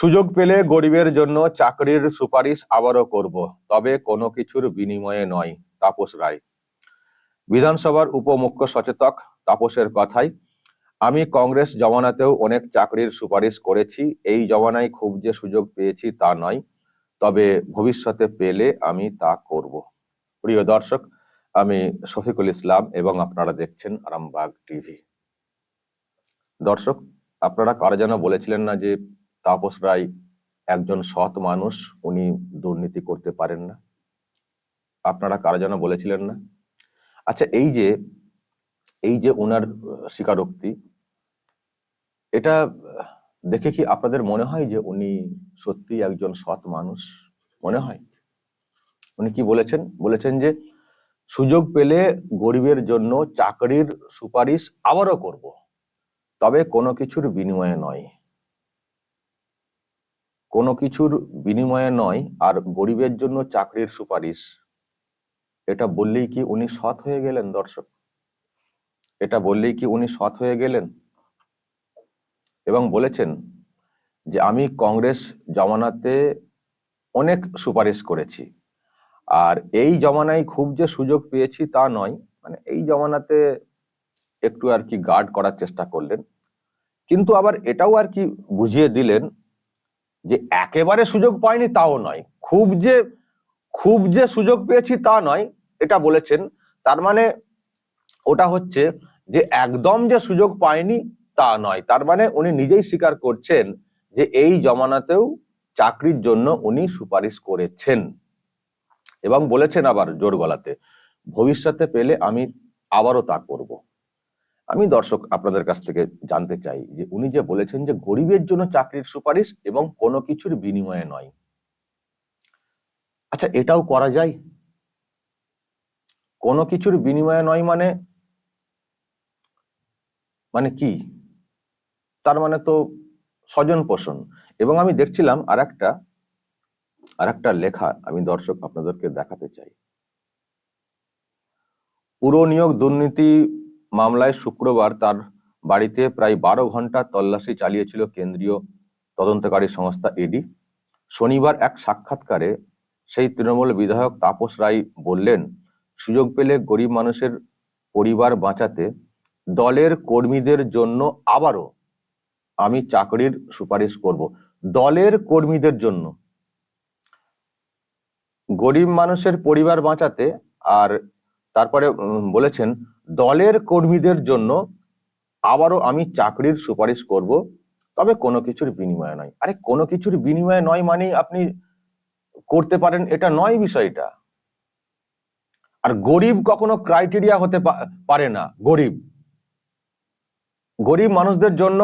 সুযোগ পেলে গরিবের জন্য চাকরির সুপারিশ আবারও করব, তবে কোনো কিছুর বিনিময়ে নয়, তাপস রায়। বিধানসভার উপমুখ্য সচেতক তাপসের কথাই, আমি কংগ্রেস জমানাতেও অনেক চাকরির সুপারিশ করেছি, এই জমানায় খুব যে সুযোগ পেয়েছি তা নয়, তবে ভবিষ্যতে পেলে আমি তা করব। প্রিয় দর্শক, আমি শফিকুল ইসলাম এবং আপনারা দেখছেন আরামবাগ টিভি। দর্শক, আপনারা কারা যেন বলেছিলেন না যে তাপস রায় একজন সৎ মানুষ, উনি দুর্নীতি করতে পারেন না। আপনারা কারা যেন বলেছিলেন না? আচ্ছা এই যে এই যে ওনার স্বীকারোক্তি, এটা দেখে কি আপনাদের মনে হয় যে উনি সত্যি একজন সৎ মানুষ? মনে হয়? উনি কি বলেছেন? বলেছেন যে, সুযোগ পেলে গরিবের জন্য চাকরির সুপারিশ আবারও করব। তবে কোনো কিছুর বিনিময়ে নয়। কোনো কিছুর বিনিময়ে নয়, আর গরিবের জন্য চাকরির সুপারিশ। এটা বললেই কি উনি সৎ হয়ে গেলেন, দর্শক? এটা বললেই কি উনি সৎ হয়ে গেলেন? এবং বলেছেন যে, আমি কংগ্রেস জমানাতে অনেক সুপারিশ করেছি। আর এই জমানায় খুব যে সুযোগ পেয়েছি তা নয়। মানে এই জমানাতে একটু আর কি গার্ড করার চেষ্টা করলেন। কিন্তু আবার এটাও আর কি বুঝিয়ে দিলেন যে একেবারে সুযোগ পাইনি তাও নয়। খুব যে খুব যে সুযোগ পেয়েছি তা নয়, এটা বলেছেন। তার মানে ওটা হচ্ছে যে একদম যে সুযোগ পায়নি তা নয়। তার মানে উনি নিজেই স্বীকার করছেন যে এই জমানাতেও চাকরির জন্য উনি সুপারিশ করেছেন। এবং বলেছেন আবার জোর গলাতে, ভবিষ্যতে পেলে আমি আবারও তা করব। আমি দর্শক আপনাদের কাছ থেকে জানতে চাই যে উনি যে বলেছেন যে গরিবের জন্য চাকরির সুপারিশ এবং কোনো কিছুর বিনিময়ে নয়। আচ্ছা এটাও করা যায়? কোনো কিছুর বিনিময়ে নয় মানে? মানে কি? তার মানে তো স্বজন পোষণ। এবং আমি দেখছিলাম আর একটা আর একটা লেখা আমি দর্শক আপনাদেরকে দেখাতে চাই। পুর নিয়োগ দুর্নীতি মামলায় শুক্রবার তার বাড়িতে প্রায় বারো ঘণ্টা তল্লাশি চালিয়েছিল কেন্দ্রীয় তদন্তকারী সংস্থা ইডি শনিবার এক সাক্ষাৎকারে সেই তৃণমূল বিধায়ক তাপস রায় বললেন, সুযোগ পেলে গরিব মানুষের পরিবার বাঁচাতে দলের কর্মীদের জন্য আবারও আমি চাকরির সুপারিশ করব। দলের কর্মীদের জন্য। গরিব মানুষের পরিবার বাঁচাতে। আর তারপরে বলেছেন দলের কর্মীদের জন্য আবারও আমি চাকরির সুপারিশ করব, তবে কোনো কিছুর বিনিময়ে নয়। আরে কোনো কিছুর বিনিময়ে নয় মানে আপনি করতে পারেন, এটা নয় বিষয়টা। আর গরিব কখনো ক্রাইটেরিয়া হতে পারে না, গরিব। গরিব মানুষদের জন্য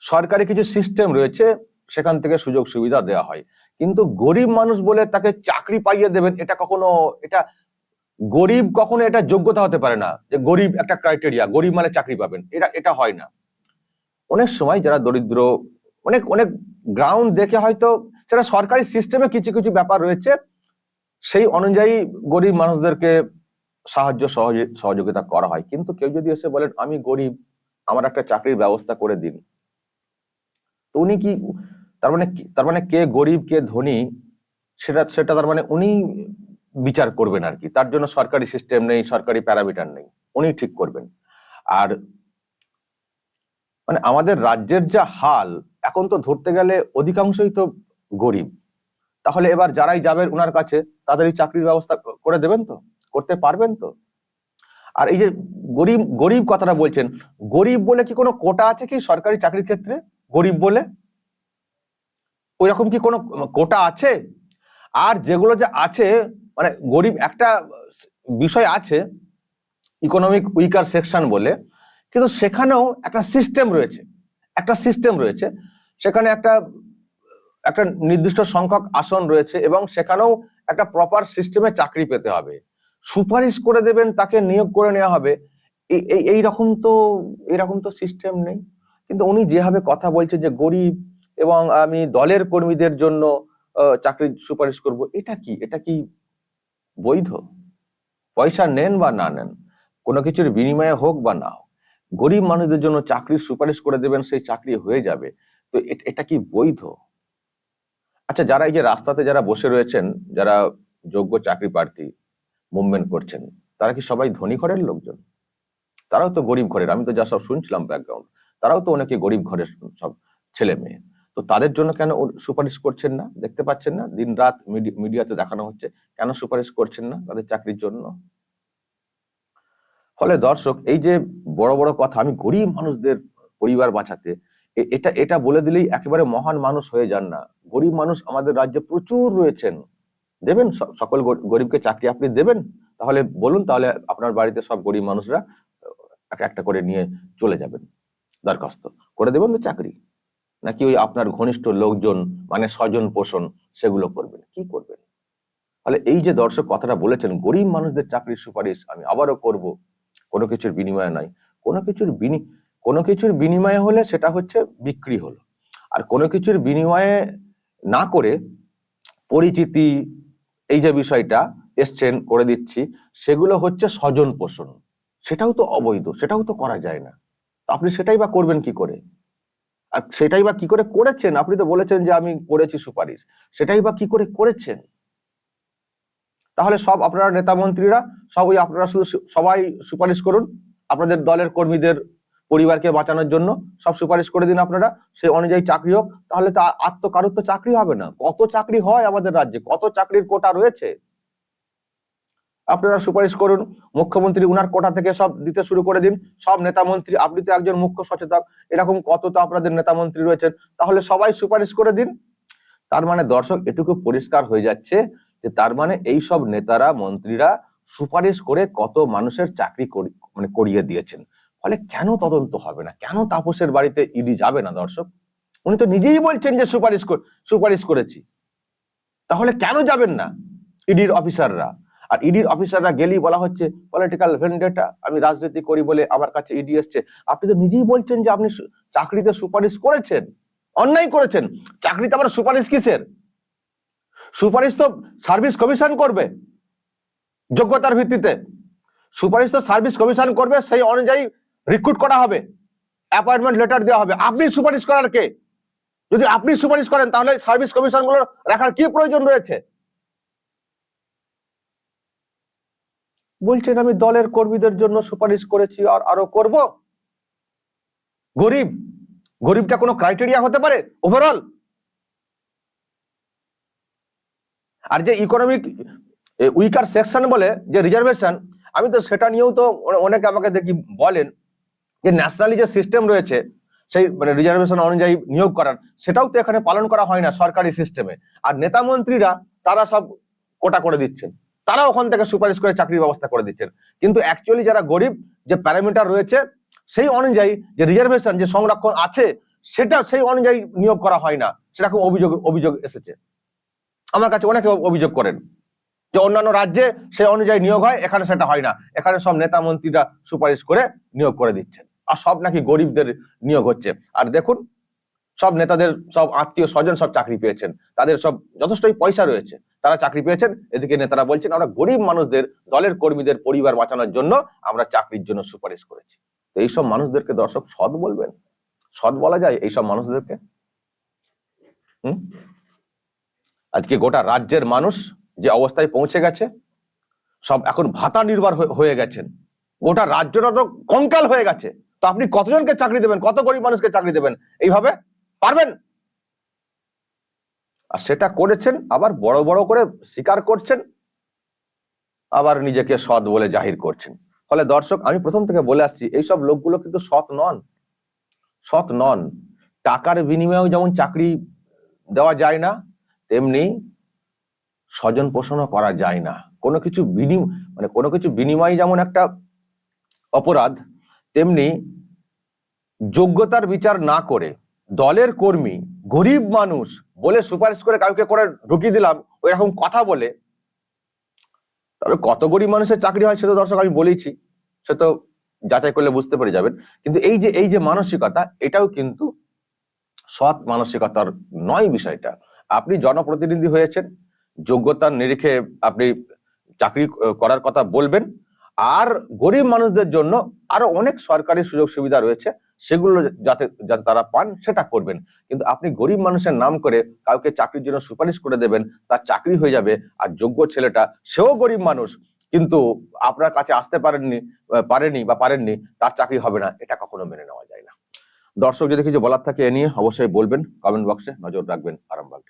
সরকারি কিছু সিস্টেম রয়েছে, সেখান থেকে সুযোগ সুবিধা দেওয়া হয়। কিন্তু গরিব মানুষ বলে তাকে চাকরি পাইয়ে দেবেন, এটা কখনো, এটা গরিব কখনো এটা যোগ্যতা হতে পারে না যে গরিব একটা ক্রাইটেরিয়া গরিব মানে চাকরি পাবেন। এটা এটা হয় না। অনেক সময় যারা দরিদ্র, অনেক অনেক গ্রাউন্ড দেখে হয়তো সেটা সরকারি সিস্টেমে কিছু কিছু ব্যাপার রয়েছে, সেই অনুযায়ী গরিব মানুষদেরকে সাহায্য সহযোগিতা করা হয়। কিন্তু কেউ যদি এসে বলেন, আমি গরিব, আমার একটা চাকরির ব্যবস্থা করে দিন। তো উনি কি, তার মানে তার মানে কে গরিব, কে ধনী, সেটা সেটা তার মানে উনি বিচার করবেন আর কি। তার জন্য সরকারি সিস্টেম নেই, সরকারি প্যারামিটার নেই। উনি ঠিক করবেন। আর মানে আমাদের রাজ্যের যা হাল, এখন তো ধরতে গেলে অধিকাংশই তো গরিব। তাহলে এবার যারাই যাবেন ওনার কাছে তাদেরই চাকরির ব্যবস্থা করে দেবেন তো? করতে পারবেন তো? আর এই যে গরিব গরিব কথাটা বলছেন, গরিব বলে কি কোনো কোটা আছে কি সরকারি চাকরির ক্ষেত্রে? গরিব বলে? ওই রকম কি কোনো কোটা আছে? আর যেগুলো যে আছে মানে গরিব একটা বিষয় আছে ইকোনমিক উইকার সেকশন বলে, কিন্তু সেখানেও একটা সিস্টেম রয়েছে, একটা সিস্টেম রয়েছে, সেখানে একটা একটা নির্দিষ্ট সংখ্যক আসন রয়েছে এবং সেখানেও একটা প্রপার সিস্টেমে চাকরি পেতে হবে। সুপারিশ করে দেবেন, তাকে নিয়োগ করে নেওয়া হবে। এই- এই এই রকম তো এরকম তো সিস্টেম নেই। কিন্তু উনি যেভাবে কথা বলছেন যে গরিব এবং আমি দলের কর্মীদের জন্য চাকরির সুপারিশ করব, এটা কি? এটা কি বৈধ। পয়সা নেন বা না নেন, কোনো কিছুর বিনিময়ে হোক বা না হোক, গরিব মানুষদের জন্য চাকরির সুপারিশ করে দেবেন, সেই চাকরি হয়ে যাবে। তো এটা কি বৈধ? আচ্ছা যারা এই যে রাস্তাতে যারা বসে রয়েছেন, যারা যোগ্য চাকরি প্রার্থী মুভমেন্ট করছেন, তারা কি সবাই ধনী ঘরের লোকজন? তারাও তো গরিব ঘরের, আমি তো যা সব শুনছিলাম ব্যাকগ্রাউন্ড তারাও তো অনেকে গরিব ঘরের সব ছেলে মেয়ে তো তাদের জন্য কেন সুপারিশ করছেন না? দেখতে পাচ্ছেন না? দিন রাত মিডিয়াতে দেখানো হচ্ছে। কেন সুপারিশ করছেন না তাদের চাকরির জন্য? ফলে দর্শক, এই যে বড় বড় কথা, আমি গরিব মানুষদের পরিবার বাঁচাতে এটা এটা বলে দিলেই একেবারে মহান মানুষ হয়ে যান না। গরিব মানুষ আমাদের রাজ্যে প্রচুর রয়েছেন। দেবেন সকল গর- গরিবকে চাকরি আপনি দেবেন? তাহলে বলুন, তাহলে আপনার বাড়িতে সব গরিব মানুষরা একটা করে নিয়ে চলে যাবেন। দরখাস্ত করে দেবেন তো চাকরি। নাকি ওই আপনার ঘনিষ্ঠ লোকজন মানে স্বজন পোষণ, সেগুলো করবেন? কি করবেন? তাহলে এই যে দর্শক কথাটা বলেছেন, গরিব মানুষদের চাকরির সুপারিশ আমি আবারও করব, কোনো কিছুর বিনিময়ে নয়। কোনো কিছুর বিনি, কোনো কিছুর বিনিময়ে হলে সেটা হচ্ছে বিক্রি হলো। আর কোনো কিছুর বিনিময়ে না করে পরিচিতি, এই যে বিষয়টা এসছেন, করে দিচ্ছি, সেগুলো হচ্ছে স্বজন পোষণ। সেটাও তো অবৈধ, সেটাও তো করা যায় না। আপনি সেটাই বা করবেন কি করে? আর সেটাই বা কি করে করেছেন? আপনি তো বলেছেন যে আমি করেছি সুপারিশ। সেটাই বা কি করে করেছেন? তাহলে সব আপনারা নেতা মন্ত্রীরা, সবই আপনারা শুধু সবাই সুপারিশ করুন আপনাদের দলের কর্মীদের পরিবারকে বাঁচানোর জন্য। সব সুপারিশ করে দিন আপনারা, সে অনুযায়ী চাকরি হোক। তাহলে তো আর তো কারোর তো চাকরি হবে না। কত চাকরি হয় আমাদের রাজ্যে? কত চাকরির কোটা রয়েছে? আপনারা সুপারিশ করুন, মুখ্যমন্ত্রী উনার কোটা থেকে সব দিতে শুরু করে দিন, সব নেতা মন্ত্রী, আপনি তো একজন মুখ্য সচেতক, এরকম কত তো আপনাদের নেতা মন্ত্রী রয়েছেন, তাহলে সবাই সুপারিশ করে দিন। তার মানে দর্শক, এটুকু পরিষ্কার হয়ে যাচ্ছে যে তার মানে এই সব নেতারা, মন্ত্রীরা সুপারিশ করে কত মানুষের চাকরি করি- মানে করিয়ে দিয়েছেন। ফলে কেন তদন্ত হবে না? কেন তাপসের বাড়িতে ইডি যাবে না দর্শক? উনি তো নিজেই বলছেন যে সুপারিশ সুপারিশ করেছি। তাহলে কেন যাবেন না? ইডির অফিসাররা আর ইডির অফিসাররা গেলেই বলা হচ্ছে পলিটিক্যাল ভেন্ডেটা আমি রাজনীতি করি বলে আমার কাছে ইডি এসছে। আপনি তো নিজেই বলছেন যে আপনি চাকরিতে সুপারিশ করেছেন, অন্যায় করেছেন। চাকরিতে আবার সুপারিশ কিসের? সুপারিশ তো সার্ভিস কমিশন করবে যোগ্যতার ভিত্তিতে। সুপারিশ তো সার্ভিস কমিশন করবে, সেই অনুযায়ী রিক্রুট করা হবে অ্যাপয়েন্টমেন্ট লেটার দেওয়া হবে। আপনি সুপারিশ করার কে? যদি আপনি সুপারিশ করেন, তাহলে সার্ভিস কমিশনগুলো রাখার কি প্রয়োজন রয়েছে? বলছেন, আমি দলের কর্মীদের জন্য সুপারিশ করেছি আর আরও করব। গরিব, গরিবটা কোনো ক্রাইটেরিয়া হতে পারে ওভারঅল আর যে ইকোনমিক উইকার সেকশন বলে, যে রিজার্ভেশন আমি তো সেটা নিয়েও তো অনেকে আমাকে দেখি বলেন যে ন্যাশনালি যে সিস্টেম রয়েছে, সেই মানে রিজার্ভেশন অনুযায়ী নিয়োগ করার, সেটাও তো এখানে পালন করা হয় না সরকারি সিস্টেমে আর নেতা মন্ত্রীরা তারা সব কোটা করে দিচ্ছেন। তারা ওখান থেকে সুপারিশ করে চাকরির ব্যবস্থা করে দিচ্ছেন। কিন্তু অ্যাকচুয়ালি যারা গরিব, যে প্যারামিটার রয়েছে, সেই অনুযায়ী যে রিজার্ভেশন যে সংরক্ষণ আছে, সেটা সেই অনুযায়ী নিয়োগ করা হয় না। সেরকম অভিযোগ অভিযোগ এসেছে। আমার কাছে অনেকে অভিযোগ করেন যে অন্যান্য রাজ্যে সেই অনুযায়ী নিয়োগ হয়, এখানে সেটা হয় না। এখানে সব নেতা মন্ত্রীরা সুপারিশ করে নিয়োগ করে দিচ্ছেন। আর সব নাকি গরিবদের নিয়োগ হচ্ছে। আর দেখুন, সব নেতাদের, সব আত্মীয় স্বজন সব চাকরি পেয়েছেন। তাদের সব যথেষ্টই পয়সা রয়েছে। তারা চাকরি পেয়েছেন। এদিকে নেতারা বলছেন, আমরা গরিব মানুষদের, দলের কর্মীদের, পরিবার বাঁচানোর জন্য আমরা চাকরির জন্য সুপারিশ করেছি। তো এইসব মানুষদেরকে দর্শক সৎ বলবেন? সৎ বলা যায় এইসব মানুষদেরকে? হুম? আজকে গোটা রাজ্যের মানুষ যে অবস্থায় পৌঁছে গেছে, সব এখন ভাতা নির্ভর হয়ে- হয়ে গেছেন। গোটা রাজ্যটা তো কঙ্কাল হয়ে গেছে। তো আপনি কতজনকে চাকরি দেবেন? কত গরিব মানুষকে চাকরি দেবেন? এইভাবে পারবেন? আর সেটা করেছেন, আবার বড় বড় করে স্বীকার করছেন, আবার নিজেকে সৎ বলে জাহির করছেন। ফলে দর্শক, আমি প্রথম থেকে বলে আসছি, এইসব লোকগুলো কিন্তু সৎ নন। সৎ নন। টাকার বিনিময়েও যেমন চাকরি দেওয়া যায় না, তেমনি স্বজন পোষণও করা যায় না। কোনো কিছু বিনিম মানে কোনো কিছু বিনিময় যেমন একটা অপরাধ, তেমনি যোগ্যতার বিচার না করে দলের কর্মী, গরিব মানুষ বলে সুপারিশ করে কাউকে করে ঢুকিয়ে দিলাম ওই রকম কথা বলে। তবে কত গরিব মানুষের চাকরি হয় সেটা দর্শক আমি বলেছি সে তো যাচাই করলে বুঝতে পেরে যাবেন। কিন্তু এই যে এই যে মানসিকতা, এটাও কিন্তু সৎ মানসিকতার নয় বিষয়টা। আপনি জনপ্রতিনিধি হয়েছেন, যোগ্যতার নিরিখে আপনি চাকরি করার কথা বলবেন, আর গরিব মানুষদের জন্য আরও অনেক সরকারি সুযোগ সুবিধা রয়েছে। সেগুলো যাতে যাতে তারা পান, সেটা করবেন। কিন্তু আপনি গরিব মানুষের নাম করে কাউকে চাকরির জন্য সুপারিশ করে দেবেন, তার চাকরি হয়ে যাবে আর যোগ্য ছেলেটা, সেও গরিব মানুষ, কিন্তু আপনার কাছে আসতে পারেননি, পারেনি বা পারেননি, তার চাকরি হবে না, এটা কখনো মেনে নেওয়া যায় না। দর্শক, যদি কিছু বলার থাকে এ নিয়ে অবশ্যই বলবেন কমেন্ট বক্সে নজর রাখবেন, আরামবাগ